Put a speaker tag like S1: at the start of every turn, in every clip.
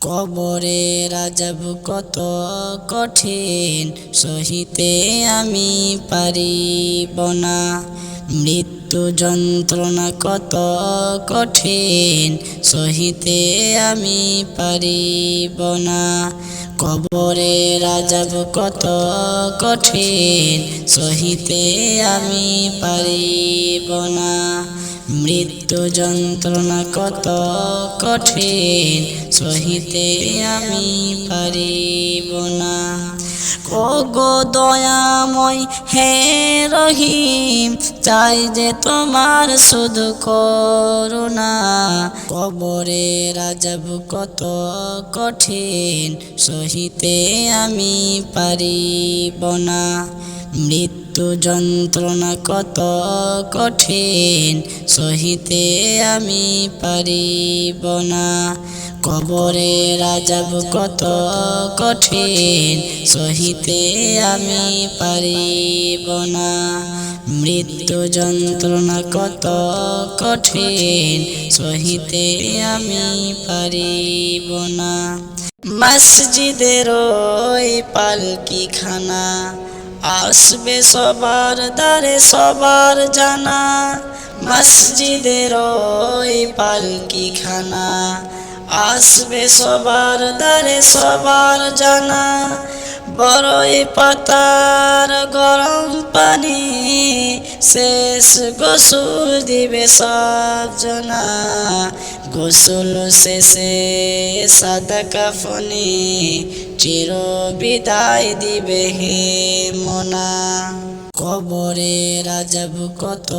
S1: কবরে রাজাব কত কঠিন, সহিতে আমি পারিব না। মৃত্যু যন্ত্রণা কত কঠিন, সহিতে আমি পারিব না। কবরে রাজাব কত কঠিন, সহিতে আমি পারিব না। মৃত্যু যন্ত্রণা কত কঠিন, সহিতে আমি পারিব না। গো দয়াময় হে রহিম, চাই যে তোমার শুধু করুণা। কবরে রাজাব কত কঠিন, সহিতে আমি পারিব না। মৃত্যু যন্ত্রণা কত কঠিন, সহিতে আমি পারিব না। কবরে রাজাব কত কঠিন, সহিতে আমি পারিব না। মৃত্যু যন্ত্রণা কত কঠিন, সহিতে আমি পারিব না। মসজিদের ওই পালকি খানা আসবে সবার দ্বারে সবার জানা মসজিদের ওই পালকি খানা। আসবে সবার দ্বারে সবার জানা বড়ই পাতার গরম পানি, শেষ গোসল দিবে সব জনা। গোসল শেষে সাদা কাফনি চির বিদায় দিবে হে মনা। কবরে রাজাব কত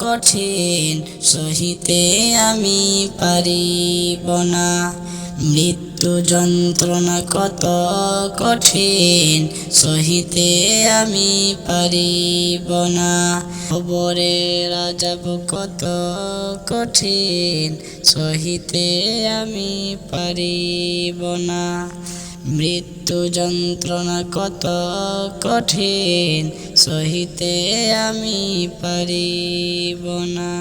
S1: কঠিন, সহিতে আমি পারিব না। মৃত্যু যন্ত্রণা কত কঠিন, সহিতে আমি পারিব না। খবরে রাজাব কত কঠিন, সহিতে আমি পারিব না। মৃত্যু যন্ত্রণা কত কঠিন, সহিতে আমি পারিব না।